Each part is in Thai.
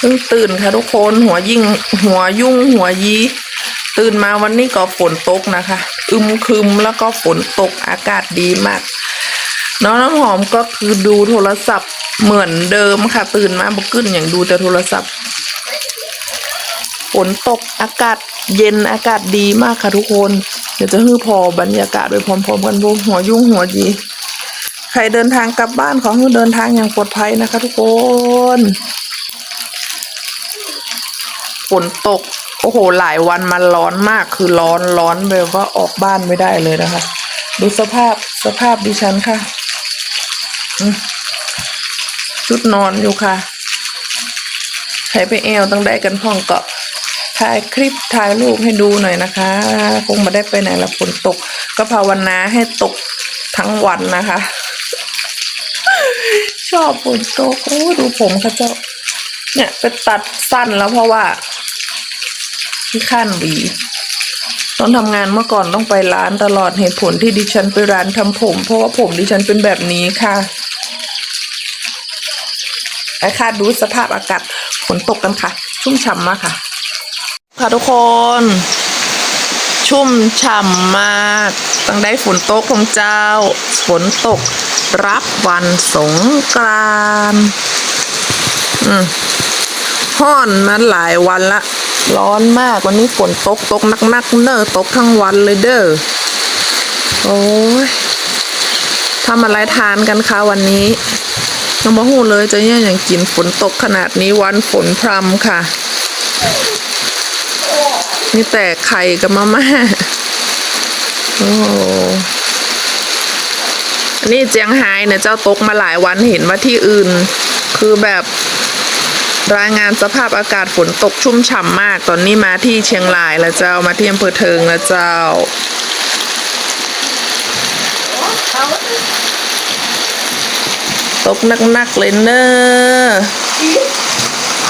เพิ่งตื่นค่ะทุกคนหัวยิ่งหัวยุ่งหัวยีตื่นมาวันนี้ก็ฝนตกนะคะ อึมครึมแล้วก็ฝนตกอากาศดีมาก น้องน้ำหอมก็คือดูโทรศัพท์เหมือนเดิมค่ะ ตื่นมาบกึ้นอย่างดูแต่โทรศัพท์ฝนตกอากาศเย็นอากาศดีมากค่ะทุกคน เดี๋ยวจะฮือพอบรรยากาศไปพร้อมๆกันดูหัวยุ่งหัวยีใครเดินทางกลับบ้านขอให้เดินทางอย่างปลอดภัยนะคะ ทุกคน ฝนตก โอ้โห หลายวันมันร้อนมากคือร้อนร้อนแบบว่าออกบ้านไม่ได้เลยนะคะ ดูสภาพสภาพดิฉันค่ะชุดนอนอยู่ค่ะใครไปแอวต้องได้กันพ่องเกาะถ่ายคลิปถ่ายรูปให้ดูหน่อยนะคะ คงมาได้ไปไหนละฝนตก ก็ภาวนาให้ตกทั้งวันนะคะ ชอบฝนตกโอ้ดูผมค่ะเจ้า เนี่ยไปตัดสั้นแล้วเพราะว่าที่ขั้นหวีตอนทำงานเมื่อก่อนต้องไปร้านตลอดเหตุผลที่ดิฉันไปร้านทำผม เพราะว่าผมดิฉันเป็นแบบนี้ค่ะไอ้ค่ะดูสภาพอากาศฝนตกกันค่ะ ชุ่มฉ่ำมากค่ะ ค่ะทุกคน ชุ่มฉ่ำมากต้งได้ฝนตกของเจ้า ฝนตกรับวันสงกรานต์อืม ห้อนมาหลายวันละ ร้อนมากวันนี้ฝนตกตกนักๆเนอตกทั้งวันเลยเด้อโอ้ยทำอะไรทานกันคะวันนี้ยังบ่หูเลยจะเนี่ยอย่างกินฝนตกขนาดนี้วันฝนพรำค่ะนี่แต่ไข่กับมาม่าโอ้โหนนี้เจียงไฮ้เนี่ยเจ้าตกมาหลายวันเห็นว่าที่อื่น คือแบบ รายงานสภาพอากาศฝนตกชุ่มฉ่ำมาก ตอนนี้มาที่เชียงรายแล้วเจ้ามาที่อำเภอเทิงแล้วเจ้า ตกหนักๆเลยเนอะ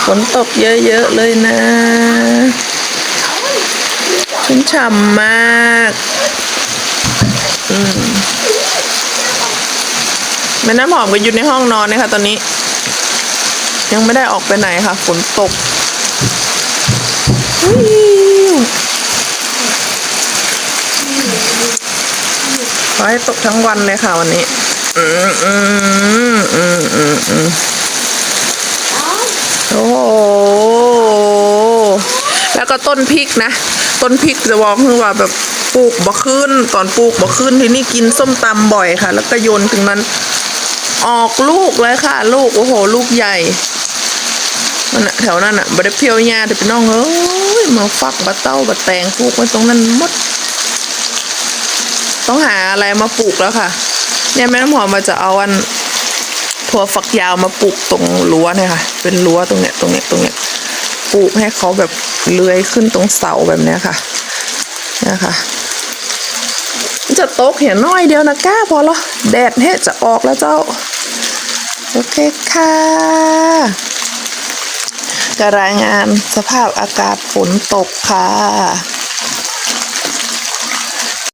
ฝนตกเยอะๆเลยนะ ชุ่มฉ่ำมาก อืมแม่น้ำหอมก็อยู่ในห้องนอนนะคะตอนนี้ ยังไม่ได้ออกไปไหนค่ะ ฝนตกวิวขอให้ตกทั้งวันเลยค่ะวันนี้ อืมอืมอืมอืมอืมโอ้โหแล้วก็ต้นพริกนะ ต้นพริกจะบอกคือว่าแบบปลูกบ่ขึ้น ตอนปลูกบ่ขึ้นที่นี่กินส้มตำบ่อยค่ะ แล้วก็โยนถึงนั้น ออกลูกเลยค่ะ ลูก โอ้โห ลูกใหญ่ นน่ะแถวนั้นอะบ่ได้เพียวหญ้าแต่เป็นน้องเอ้ยมาฟักบะเต้าบะแตงปลูกไว้ตรงนั้นมด ต้องหาอะไรมาปลูกแล้วค่ะ เนี่ยแม่น้ำหอมมาจะเอาอันถั่วฝักยาวมาปลูกตรงรั้วเนี่ยค่ะ เป็นรั้วตรงเนี้ยตรงเนี้ยตรงเนี้ยปลูกให้เขาแบบเลื้อยขึ้นตรงเสาแบบเนี้ยค่ะเนี่ยค่ะ จะตกเห็นน้อยเดียวนะก้าพอแล้วแดดเฮจะออกแล้วเจ้า โอเคค่ะ กรายงานสภาพอากาศฝนตกค่ะ